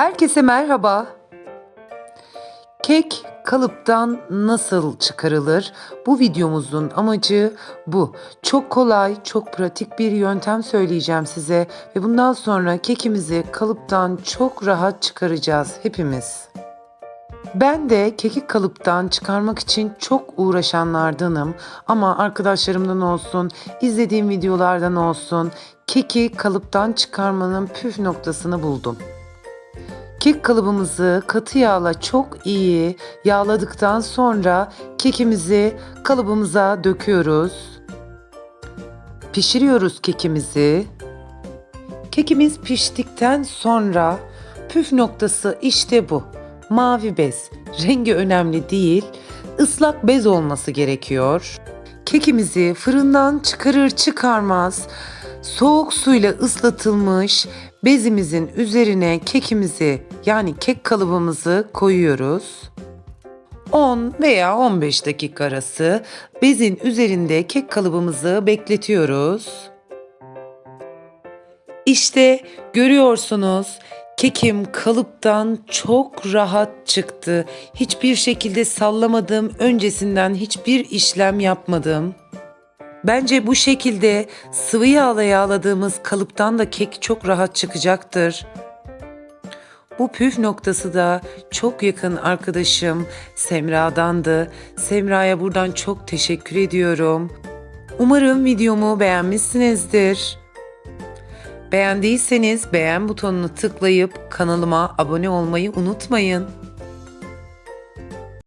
Herkese merhaba. Kek kalıptan nasıl çıkarılır? Bu videomuzun amacı bu. Çok kolay, çok pratik bir yöntem söyleyeceğim size ve bundan sonra kekimizi kalıptan çok rahat çıkaracağız hepimiz. Ben de keki kalıptan çıkarmak için çok uğraşanlardanım ama arkadaşlarımdan olsun, izlediğim videolardan olsun keki kalıptan çıkarmanın püf noktasını buldum. Kek kalıbımızı katı yağla çok iyi yağladıktan sonra kekimizi kalıbımıza döküyoruz. Pişiriyoruz kekimizi. Kekimiz piştikten sonra püf noktası işte bu. Mavi bez. Rengi önemli değil. ıslak bez olması gerekiyor. Kekimizi fırından çıkarır çıkarmaz soğuk suyla ıslatılmış bezimizin üzerine kekimizi yani kek kalıbımızı koyuyoruz. 10 veya 15 dakika arası bezin üzerinde kek kalıbımızı bekletiyoruz. İşte görüyorsunuz kekim kalıptan çok rahat çıktı. Hiçbir şekilde sallamadım, öncesinden hiçbir işlem yapmadım. Bence bu şekilde sıvı yağla yağladığımız kalıptan da kek çok rahat çıkacaktır. Bu püf noktası da çok yakın arkadaşım Semra'dandı. Semra'ya buradan çok teşekkür ediyorum. Umarım videomu beğenmişsinizdir. Beğendiyseniz beğen butonunu tıklayıp kanalıma abone olmayı unutmayın.